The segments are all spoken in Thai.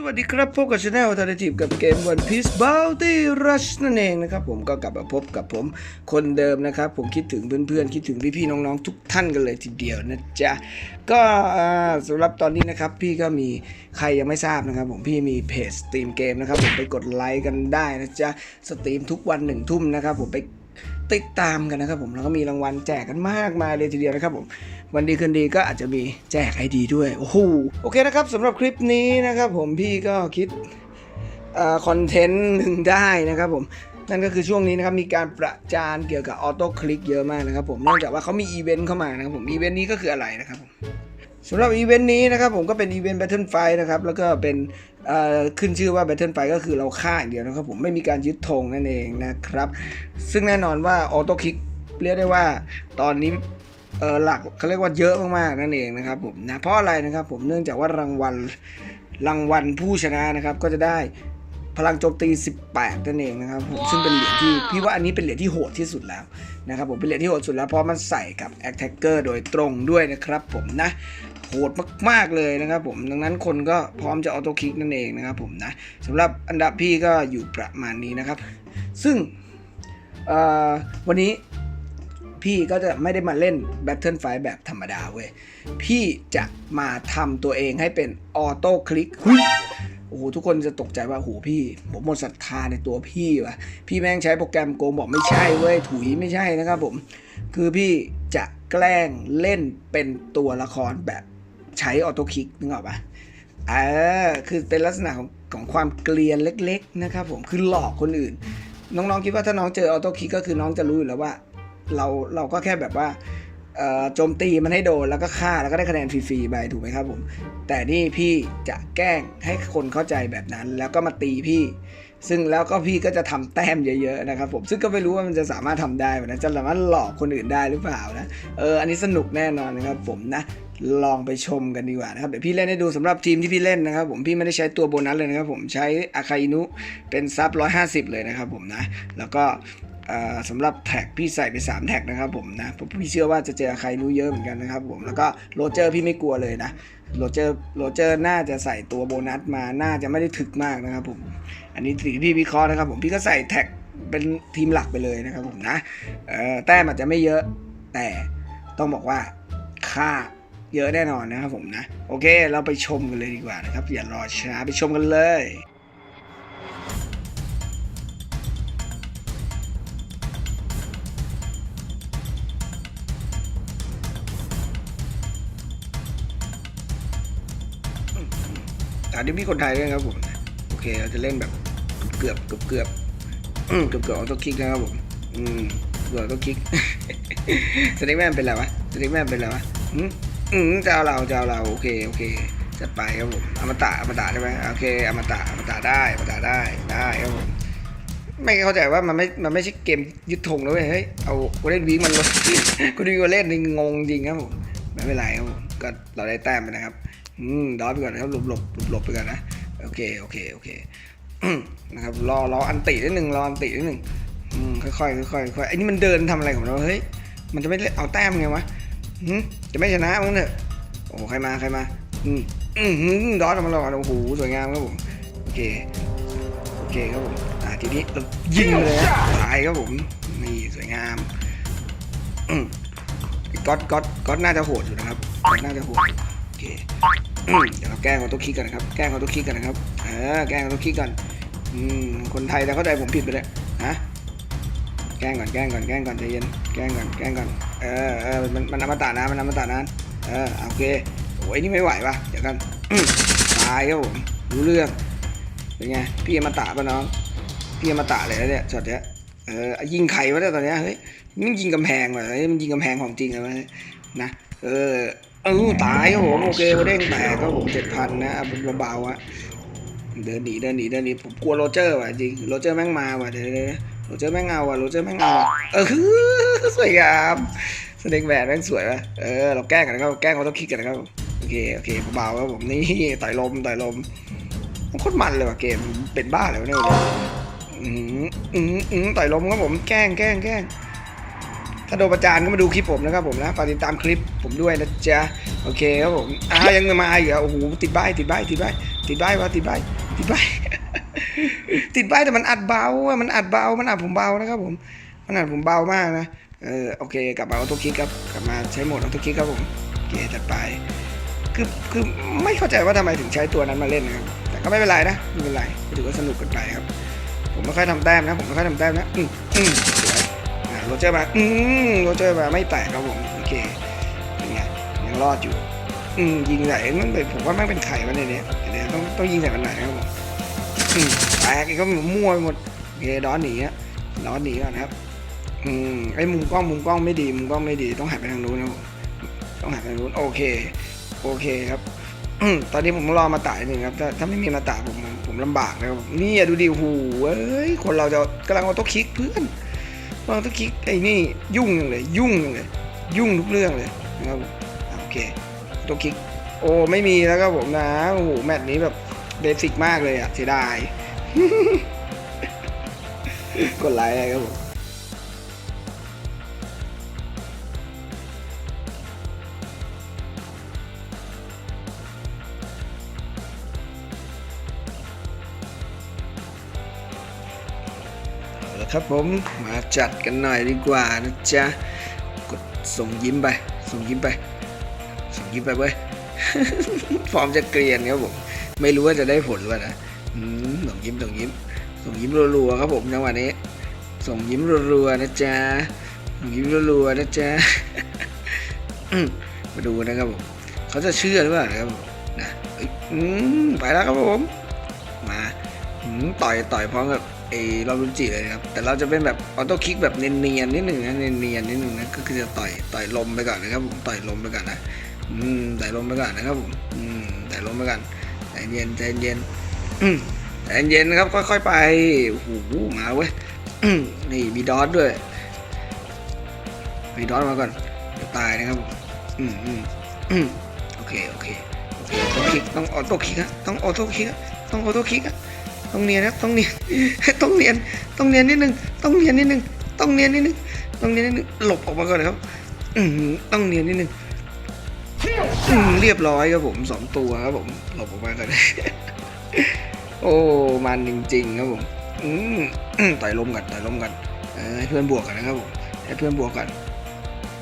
สวัสดีครับพบกับช anel Alternative กับเกม One Piece Bounty Rush นั่นเองนะครับผมก็กลับมาพบกับผมคนเดิมนะครับ ผมคิดถึงเพื่อนๆ คิดถึงพี่ๆน้องๆ ทุกท่านกันเลยทีเดียวนะจ๊ะ ก็สำหรับตอนนี้นะครับ พี่ก็มีใครยังไม่ทราบนะครับ ผมพี่มีเพจสตรีมเกมนะครับ ผมไปกดไลค์กันได้นะจ๊ะ สตรีมทุกวันหนึ่งทุ่มนะครับ ผมไป ติดตามกันนะครับผมแล้วก็มีรางวัลแจกกันมากมายเลยทีเดียวนะครับผมวันดีคืนดีก็อาจจะมีแจกไอดีด้วยโอ้โหโอเคนะครับสำหรับคลิปนี้นะครับผมพี่ก็คิดคอนเทนต์หนึ่งได้นะครับผมนั่นก็คือช่วงนี้นะครับมีการประจานเกี่ยวกับออโต้คลิกเยอะมากนะครับผมเนื่องจากว่าเขามีอีเวนต์เข้ามานะครับผมอีเวนต์นี้ก็คืออะไรนะครับผม สำหรับอีเวนต์นี้นะครับผมก็เป็นอีเวนต์แบทเทิลไฟนะครับแล้วก็เป็นขึ้นชื่อว่าแบทเทิลไฟก็คือเราฆ่าอย่างเดียวนะครับผมไม่มีการยึดธงนั่นเองนะครับ ซึ่งแน่นอนว่าออโต้คลิกเรียกได้ว่าตอนนี้หลักเขาเรียกว่าเยอะมากๆนั่นเองนะครับผมนะเพราะอะไรนะครับผมเนื่องจากว่ารางวัลรางวัลผู้ชนะนะครับก็จะได้ พลังโจมตี 18นั่นเองนะครับผมซึ่งเป็นเหรียญที่พี่ว่าอันนี้เป็นเหรียญที่โหดที่สุดแล้วนะครับผมเป็นเหรียญที่โหดสุดแล้วเพราะมันใส่กับ Attacker โดยตรงด้วยนะครับผมนะโหดมากๆเลยนะครับผมดังนั้นคนก็พร้อมจะออโต้คลิกนั่นเองนะครับผมนะสำหรับอันดับพี่ก็อยู่ประมาณนี้นะครับ ซึ่งเอ่อวันนี้พี่ก็จะไม่ได้มาเล่น Battle Fight แบบธรรมดาเว้ย พี่จะมาทำตัวเองให้เป็นออโต้คลิก โอ้โหทุกคนจะตกใจว่าโอ้โหพี่ผมหมดศรัทธาในตัวพี่ว่ะพี่แม่งใช้โปรแกรมโกงบอกไม่ใช่เว้ยถุยไม่ใช่นะครับผมคือพี่จะแกล้งเล่นเป็นตัวละครแบบใช้ออโต้คลิกนึกออกปะเออคือเป็นลักษณะของของความเกลียนเล็ก ๆ นะครับผมคือหลอกคนอื่น น้องๆคิดว่าถ้าน้องเจอออโต้คลิกก็คือน้องจะรู้อยู่แล้วว่า เราเราก็แค่แบบว่า โจมตีมันให้โดนแล้วก็ฆ่าแล้วก็ได้คะแนนฟรีๆไปถูกไหมครับผม แต่นี่พี่จะแกล้งให้คนเข้าใจแบบนั้น แล้วก็มาตีพี่ ซึ่งแล้วก็พี่ก็จะทำแต้มเยอะๆนะครับผมซึ่งก็ไม่รู้ว่ามันจะสามารถทำได้ไหมนะจะสามารถหลอกคนอื่นได้หรือเปล่านะเอออันนี้สนุกแน่นอนนะครับผมนะลองไปชมกันดีกว่านะครับเดี๋ยวพี่เล่นให้ดูสำหรับทีมที่พี่เล่นนะครับผมพี่ไม่ได้ใช้ตัวโบนัสเลยนะครับผมใช้อาคาอินุเป็นซับ150 เลยนะครับผมนะแล้วก็ สำหรับแท็กพี่ใส่ไป 3 แท็กนะครับผมนะผมพี่เชื่อว่าจะเจอใครรู้เยอะเหมือนกันนะครับผมแล้วก็โรเจอร์พี่ไม่กลัวเลยนะโรเจอร์โรเจอร์น่าจะใส่ตัวโบนัสมาน่าจะไม่ได้ถึกมากนะครับผมอันนี้สิ่งที่พี่วิเคราะห์นะครับผมพี่ก็ใส่แท็กเป็นทีมหลักไปเลยนะครับผมนะแต้มอาจจะไม่เยอะแต่ต้องบอกว่าค่าเยอะแน่นอนนะครับผมนะ โอเค เราไปชมกันเลยดีกว่านะครับ อย่ารอช้าไปชมกันเลย อันนี้มีคนไทยด้วยนะครับผม โอเค เราจะเล่นแบบเกือบเกือบเกือบอืมเกือบเกือบออโต้คลิกนะครับผม อืมเกือบออโต้คลิกสเต็กแมนเป็นไรวะสเต็กแมนเป็นไรวะอืมอืมจะเอาเราจะเอาเราโอเคโอเคจะไปครับผมอมตะอมตะได้ไหมโอเคอมตะอมตะได้อมตะได้ได้ครับผมไม่เข้าใจว่ามันไม่ มันไม่ใช่เกมยึดธงแล้วเว้ย เฮ้ย เอากูเล่นวิ่งมันลดกูดูว่าเล่นนี่งงจริงครับผม ไม่เป็นไรครับผม ก็เราได้แต้มไปนะครับ อืมดอไปก่อนนะครับหลบหลบหลบหลบไปก่อนนะโอเคโอเคโอเคนะครับรอรออันตินิดหนึ่งรออันตินิดหนึ่งอืมค่อยๆค่อยๆค่อยไอ้นี่มันเดินทำอะไรของเราเฮ้ยมันจะไม่เอาแต้มไงวะจะไม่ชนะมั้งเนอะโอ้ใครมาใครมาอืมอืมดอทำมาหลอกโอ้โหสวยงามครับผมโอเคโอเคครับผมอ่าทีนี้เรายิงเลยนะตายครับผมนี่สวยงามก๊อตก๊อตก๊อตน่าจะโหดอยู่นะครับน่าจะโหดโอเค เดี๋ยวเราแกล้งเขาตัวคลิกกันนะครับ แกล้งเขาตัวคลิกกันนะครับ เออ แกล้งเขาตัวคลิกก่อนอืมคนไทยแต่เข้าใจผมผิดไปเลยฮะแกล้งก่อนแกล้งก่อนแกล้งก่อนใจเย็น แกล้งก่อนแกล้งก่อน เออเออมันมันอมตะนะมันอมตะนะเออโอเคโอ้ยนี่ไม่ไหวปะเดี๋ยวกันตายครับผมรู้เรื่องเป็นไงพี่อมตะปะน้องพี่อมตะเลยนะเนี่ยช็อตเนี้ยเออยิงไข่วะเนี่ยตอนเนี้ยเฮ้ยมันยิงกำแพงว่ะเฮ้ยมันยิงกำแพงของจริงเลยนะเออ เออตายครับผมโอเคเด้งแตกครับผมเจ็ดพันนะเอาเป็นเบาๆอะเดินหนีเดินหนีเดินหนีผมกลัวโรเจอร์ว่ะจริงโรเจอร์แม่งมาว่ะเดี๋ยวเดี๋ยวเดี๋ยวโรเจอร์แม่งเอาว่ะโรเจอร์แม่งเอาว่ะเออคือสวยงามสเน็กแบนแม่งสวยว่ะเออเราแกล้งกันนะครับแกล้งเขาต้องคิดกันนะครับโอเคโอเคเบาๆครับผมนี่ต่อยลมต่อยลมมันโคตรมันเลยว่ะเกมเป็นบ้าเลยวะเนี่ยอืมอืมอืมต่อยลมครับผมแกล้งแกล้งแกล้ง ถ้าโดนประจานก็มาดูคลิปผมนะครับผมนะฝากติดตามคลิปผมด้วยนะจ๊ะโอเคครับผมอ่ายังมาอีกเหรอโอ้โหติดใบติดใบติดใบติดใบวะติดใบติดใบติดใบแต่มันอัดเบาอะมันอัดเบา มันอัดผมเบานะครับผมมันอัดผมเบามากนะเออโอเคกลับมาออโต้คลิกครับกลับมาใช้โหมดออโต้คลิกครับผมโอเคจัดไปคือคือไม่เข้าใจว่าทำไมถึงใช้ตัวนั้นมาเล่นนะครับแต่ก็ไม่เป็นไรนะไม่เป็นไรถือว่าสนุกกันไปครับ ผมไม่ค่อยทำแต้มนะผมไม่ค่อยทำแต้มนะอืมอืมสวยอะ โรเจอร์มา อืมโรเจอร์มาไม่แตกครับผม โอเคเป็นไงยังรอดอยู่ อืมยิงใส่มันเป็นผมว่าม่งเป็นไข่มาในนี้เดี๋ยวต้องต้องยิงใส่มันหน่อยครับผมอืมแตกอีกก็มั่วไปหมดโอเคดอนหนีอะดอนหนีก่อนนะครับ อืมไอ้มุมกล้องมุมกล้องไม่ดี มุมกล้องไม่ดีต้องหันไปทางนู้นนะครับผมต้องหันไปทางนู้นโอเค โอเคครับตอนนี้ผมรอมาตายหนึ่งครับ ถ้าถ้าไม่มีมาตายผมผมลำบากนะครับนี่ดูดิโอ้โหเอ้ย คนเราจะกำลังเอาโต๊ะคลิกเพื่อน วาต๊ะคลิกไอ้นี่ยุ่งอย่างเลย ยุ่งอย่างเลย ยุ่งทุกเรื่องเลยนะครับโอเคตัวคลิกโอ้ไม่มีแล้วครับผมนะโอ้โหแมตช์นี้แบบเบสิกมากเลยอะเสียดายกดไลค์ครับผม ครับผมมาจัดกันหน่อยดีกว่านะจ๊ะกดส่งยิ้มไป ส่งยิ้มไป ส่งยิ้มไปเว้ยฟอร์มจะเกรียนครับผมไม่รู้ว่าจะได้ผลหรือเปล่านะส่งยิ้มส่งยิ้ม ส่งยิ้มรัวๆครับผมจังหวะนี้ ส่งยิ้มรัวๆนะจ๊ะส่งยิ้มรัวๆนะจ๊ะมาดูนะครับผมเขาจะเชื่อหรือเปล่านะครับผมนะไปแล้วครับผมมาอืมต่อยต่อยพร้อมกับ ไอ้ลอรุนจิเลยนะครับ แต่เราจะเป็นแบบออโต้คิกแบบเนียนๆนิดหนึ่งนะเนียนๆนิดหนึ่งนะก็คือจะต่อยต่อยลมไปก่อนนะครับผมต่อยลมไปก่อนนะอืมต่อยลมไปก่อนนะครับผมอืมต่อยลมไปก่อนใจเย็นใจเย็นใจเย็นนะครับค่อยๆไปโอ้โหมาเว้ยนี่มีดอทด้วยมีดอทมาก่อนเดี๋ยวตายนะครับผมอืมอืมอืมโอเคโอเคโอเคออโต้คิกต้องออโต้คิกอะต้องออโต้คิกอะต้องออโต้คิกอะ ต้องเนียนครับต้องเนียนต้องเนียนต้องเนียนนิดนึงต้องเนียนนิดนึงต้องเนียนนิดนึงต้องเนียนนิดนึงหลบออกมาก่อนนะครับต้องเนียนนิดนึงเรียบร้อยครับผมสองตัวครับผมหลบออกมาก่อนโอ้มันจริงๆครับผมต่อยลมกันต่อยลมกันเออให้เพื่อนบวกกันนะครับผมให้เพื่อนบวกกัน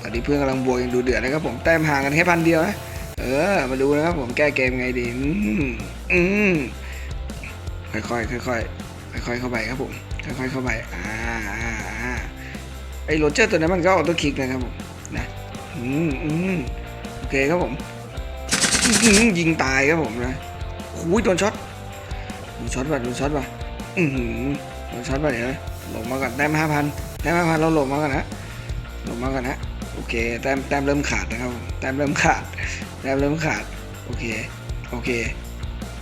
ตอนนี้เพื่อนกำลังบวกอย่างดูเดือดนะครับผมแต้มห่างกันแค่พันเดียวนะเออมาดูนะครับผมแก้เกมไงดี อืมอืม ค่อยๆค่อยๆค่อยๆเข้าไปครับผมค่อยๆเข้าไปอ่าอ่าอ่าไอ้โรเจอร์ตัวนั้นมันก็ออโต้คลิกนะครับผมนะอืมอืมโอเคครับผมยิงตายครับผมนะหูยโดนช็อตโดนช็อตว่ะโดนช็อตว่ะอือหือโดนช็อตว่ะเดี๋ยวนะหลงมาก่อนแต้มห้าพันแต้มห้าพันเราหลงมาก่อนนะหลงมาก่อนนะโอเคแต้มแต้มเริ่มขาดนะครับแต้มเริ่มขาดแต้มเริ่มขาดโอเคโอเค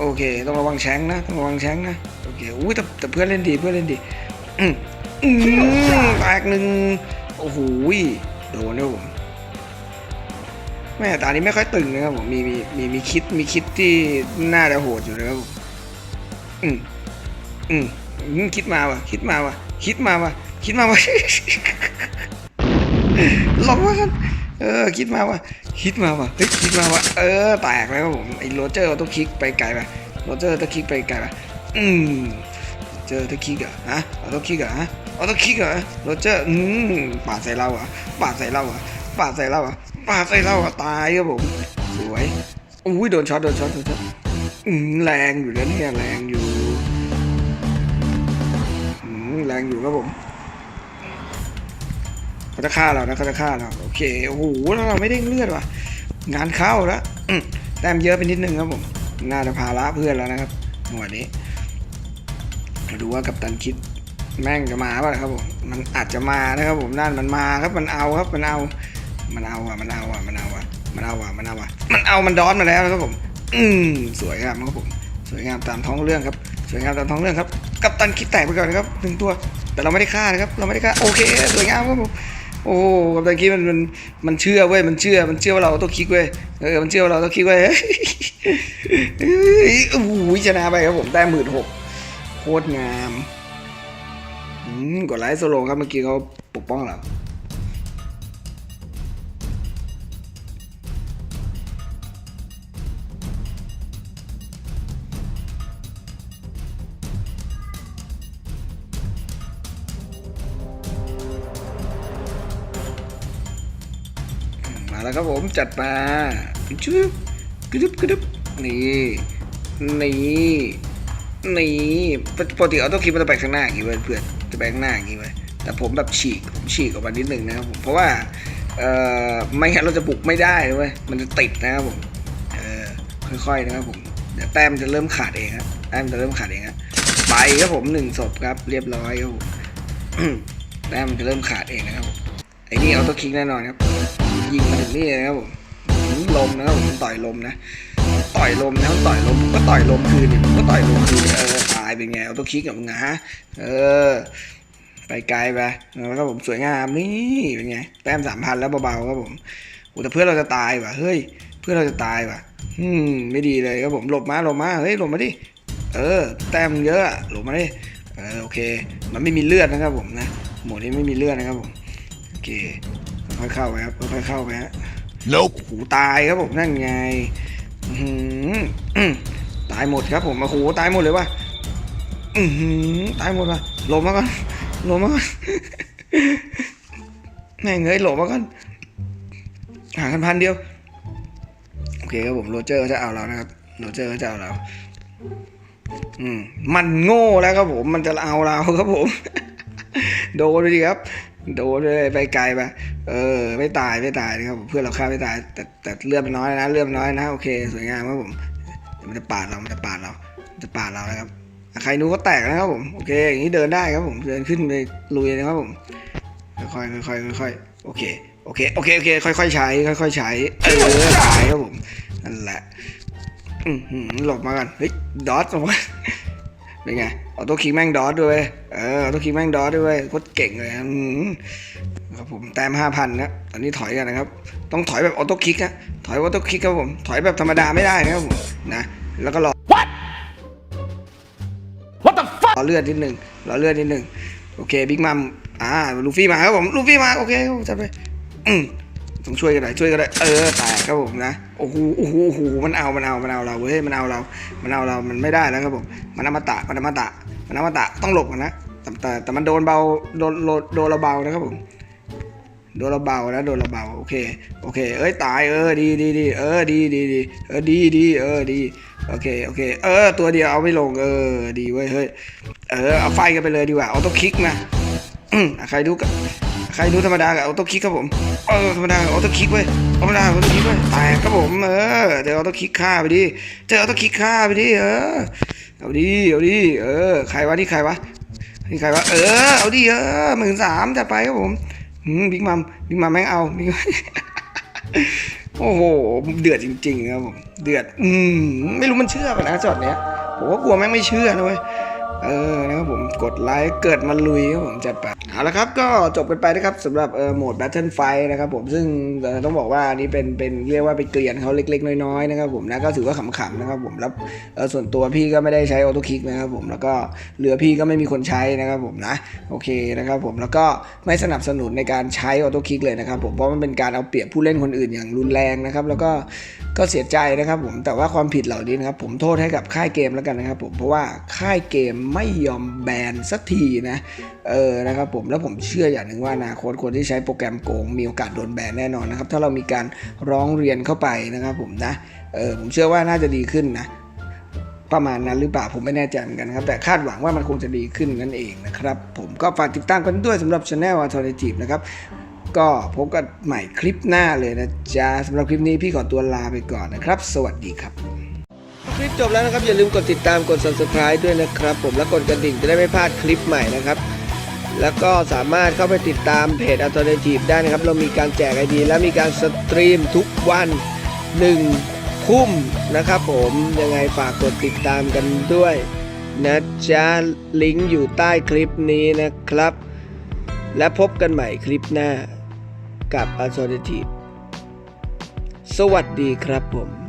โอเค ต้องระวังแชงนะ ต้องระวังแชงนะ โอเค อุ้ยแต่แต่เพื่อนเล่นดี เพื่อนเล่นดี อืมอืมแตกหนึ่งโอ้โหโดนนะผมแม่ตานี้ไม่ค่อยตึงนะครับผม มีมีมีมีคิด มีคิดที่น่าจะโหดอยู่นะครับผมอืมอืมอืมคิดมาว่ะ คิดมาว่ะ คิดมาว่ะ คิดมาว่ะหลบมากัน เออคิดมาว่ะคิดมาว่ะเฮ้ยคิดมาว่ะเออแตกแล้วครับผมไอ้โรเจอร์ต้องคลิกไปไกลไปโรเจอร์ต้องคลิกไปไกลไปอืมเจอต้องคลิกเหรอะฮะเอาต้องคลิกเหรอะฮะเอาต้องคลิกเหรอะโรเจอร์อืมปาดใส่เราอะปาดใส่เราอะปาดใส่เราอะปาดใส่เราอะตายครับผมสวยอุ้ยโดนช็อตโดนช็อตโดนช็อตอืมแรงอยู่นะเนี่ยแรงอยู่อืมแรงอยู่ครับผม เขาจะฆ่าเรานะเขาจะฆ่าเราโอเคโอ้โหแล้วเราไม่ได้เลือดว่ะงานเข้าแล้วแต้มเยอะไปนิดนึงครับผมน่าจะพาละเพื่อนแล้วนะครับหมวดนี้มาดูว่ากัปตันคิดแม่งจะมาป่ะครับผมมันอาจจะมานะครับผมนั่นมันมาครับมันเอาครับมันเอา มันเอาอะมันเอาอะมันเอาอะมันเอาอะมันเอาอะมันเอามันดอนมาแล้วนะครับผม อืมสวยงามครับผมสวยงามตามท้องเรื่องครับ สวยงามตามท้องเรื่องครับ กัปตันคิดแตกไปก่อนนะครับหนึ่งตัว แต่เราไม่ได้ฆ่านะครับ เราไม่ได้ฆ่าโอเค สวยงามครับผม โอ้กับตะกี้มันมันมันเชื่อเว้ยมันเชื่อมันเชื่อว่าเราต้องคลิกเว้ยเออมันเชื่อว่าเราต้องคลิกเว้ยเฮ้ยโอ้โหชนะไปครับผมได้หมื่นหกโคตรงามอืมกดไลค์โซโลครับเมื่อกี้เขาปกป้องเรา แล้วครับผมจัดมาชุบกระดึบกระดึบนี่นี่นี่ปกติออโต้คลิปมันจะไปข้างหน้าอย่างงี้เว้ยเพื่อนจะไปข้างหน้าอย่างงี้เว้ยแต่ผมแบบฉีกผมฉีกออกมานิดนึงนะครับผมเพราะว่าเอ่อไม่งั้นเราจะบุกไม่ได้เว้ยมันจะติดนะครับผมเออค่อยๆนะครับผมเดี๋ยวแต้มจะเริ่มขาดเองครับแต้มจะเริ่มขาดเองครับไปครับผมหนึ่งศพครับเรียบร้อยครับผมแต้มจะเริ่มขาดเองนะครับผมไอ้นี่ออโต้คิกแน่นอนครับ ยิงมาถึงนี่เลยนะครับผมลมนะครับผมต่อยลมนะ ต่อยลมนะต่อยลมก็ต่อยลมคืนดิก็ต่อยลมคืนเออตายเป็นไงออโต้คิกกับมึงอะฮะเออไปไกลไปแล้วก็ผมสวยงามนี่เป็นไงแต้มสามพันแล้วเบาๆครับผมโอ้แต่เพื่อนเราจะตายว่ะเฮ้ย เพื่อนเราจะตายว่ะอืมไม่ดีเลยครับผมหลบมาหลบมาเฮ้ยหลบมาดิเออ แต้มเยอะอะหลบมาดิเออโอเค มันไม่มีเลือดนะครับผมนะหมดนี้ไม่มีเลือดนะครับผมโอเค ค่อยๆเข้าไปครับค่อยๆเข้าไปฮะ Nope. หูตายครับผมนั่นไงอื้อหืออื้อตายหมดครับผมโอ้โหตายหมดเลยว่ะอือหือตายหมดว่ะหลบมาก่อนหลบมาก่อนแม่งเอ้ยหลบมาก่อนห่างกันพันเดียวโอเคครับผมโรเจอร์จะเอาเรานะครับโรเจอร์จะเอาเราอืมมันโง่แล้วครับผมมันจะเอาเราครับผม โดนไปดิครับ โดนเลยไปไกลไปเออ ไม่ตายไม่ตายนะครับผมเพื่อนเราฆ่าไม่ตาย แต่แต่เลือดมันน้อยนะเลือดมันน้อยนะโอเคสวยงามครับผมมันจะปาดเรามันจะปาดเราจะปาดเรานะครับใครนู้ก็แตกนะครับผมโอเคอย่างนี้เดินได้ครับผมเดินขึ้นไปลุยนะครับผมค่อยๆค่อยๆค่อยๆโอเคโอเคโอเคโอเคค่อยๆใช้ค่อยๆใช้เออตายครับผมนั่นแหละอือหือหลบมากันเฮ้ยดอทออกมา เป็นไงออโต้คิกแม่งดอทด้วยเออออโต้คิกแม่งดอทด้วยโคตรเก่งเลยอืมครับผมแต้มห้าพันนะตอนนี้ถอยกันนะครับ ต้องถอยแบบออโต้คิกนะถอยออโต้คิกครับผมถอยแบบธรรมดาไม่ได้นะครับผมนะแล้วก็รอ What the fuck? รอเลือดนิดหนึ่งรอเลือดนิดหนึ่งโอเคบิ๊กมัมอ่าลูฟี่มาครับผมลูฟี่มาโอเคครับผมจัดไปอืม ต้องช่วยกันหน่อยช่วยกันหน่อยเออแตกครับผมนะโอ้โหโอ้โหโอ้โหมันเอามันเอามันเอาเราเว้ยมันเอาเรา มันเอาเรามันไม่ได้แล้วครับผมมันอมตะมันอมตะมันอมตะต้องหลบกันนะแต่แต่แต่มันโดนเบาโดนโดนเราเบานะครับผมโดนเราเบานะโดนเราเบาโอเคโอเค เอ้ยตายเออดีดีดีเออดีดีดีเออดีดีเออดีโอเคโอเคเออตัวเดียวเอาไม่ลงเออดีเว้ยเฮ้ยเออเอาไฟกันไปเลยดีกว่าออโต้องคลิกนะอืมอะใครดูกับ ใครดูธรรมดากับออโต้คลิกครับผมเออธรรมดากับออโต้คลิกเว้ยธรรมดากับออโต้คลิกเว้ยแตกครับผมเออเดี๋ยวออโต้คลิกฆ่าไปดิเจอออโต้คลิกฆ่าไปดิเออเอาดิเอาดิเออใครวะนี่ใครวะนี่ใครวะเออเอาดิเออหมื่นสามจะไปครับผมอืมบิ๊กมัมบิ๊กมัมแม่งเอาบิ๊กโอ้โหเดือดจริงๆครับผมเดือดอืมไม่รู้มันเชื่อกันนะจอดเนี้ยผมก็กลัวแม่งไม่เชื่อนะเว้ย เออนะครับผมกดไลค์เกิดมาลุยครับผมจัดไปเอาละครับก็จบกันไปนะครับสำหรับเออโหมด Battle Fight นะครับผมซึ่งต้องบอกว่าอันนี้เป็นเป็นเรียกว่าไปเกลียนเขาเล็ก ๆ น้อยๆนะครับผมนะก็ถือว่าขำๆนะครับผมแล้วส่วนตัวพี่ก็ไม่ได้ใช้ออโต้คลิกนะครับผมแล้วก็เรือพี่ก็ไม่มีคนใช้นะครับผมนะโอเคนะครับผมแล้วก็ไม่สนับสนุนในการใช้ออโต้คลิกเลยนะครับผมเพราะมันเป็นการเอาเปรียบผู้เล่นคนอื่นอย่างรุนแรงนะครับแล้วก็ก็เสียใจนะครับผมแต่ว่าความผิดเหล่านี้นะครับผมโทษให้กับค่ายเกมแล้วกันนะครับผมเพราะว่าค่ายเกมไม่ยอมแบนสักทีนะ เออ นะครับผม แล้วผมเชื่ออย่างหนึ่งว่าอนาคตคนที่ใช้โปรแกรมโกงมีโอกาสโดนแบนแน่นอนนะครับ ถ้าเรามีการร้องเรียนเข้าไปนะครับผมนะ เออ ผมเชื่อว่าน่าจะดีขึ้นนะ ประมาณนั้นหรือเปล่าผมไม่แน่ใจเหมือนกันครับ แต่คาดหวังว่ามันคงจะดีขึ้นนั่นเองนะครับ ผมก็ฝากติดตามกันด้วยสำหรับ Channel Alternative นะครับก็พบกันใหม่คลิปหน้าเลยนะจ๊ะสำหรับคลิปนี้พี่ขอตัวลาไปก่อนนะครับ สวัสดีครับ ลิปจบแล้วนะครับ อย่าลืมกดติดตามกด subscribe ด้วยนะครับ ผมและกดกระดิ่งจะได้ไม่พลาดคลิปใหม่นะครับ แล้วก็สามารถเข้าไปติดตามเพจ Alternative ได้นะครับ เรามีการแจกไอดีและมีการสตรีมทุกวัน1ทุ่มนะครับผมยังไงฝากกดติดตามกันด้วยนะจ๊ะลิงก์อยู่ใต้คลิปนี้นะครับ และพบกันใหม่คลิปหน้ากับ Alternative สวัสดีครับผม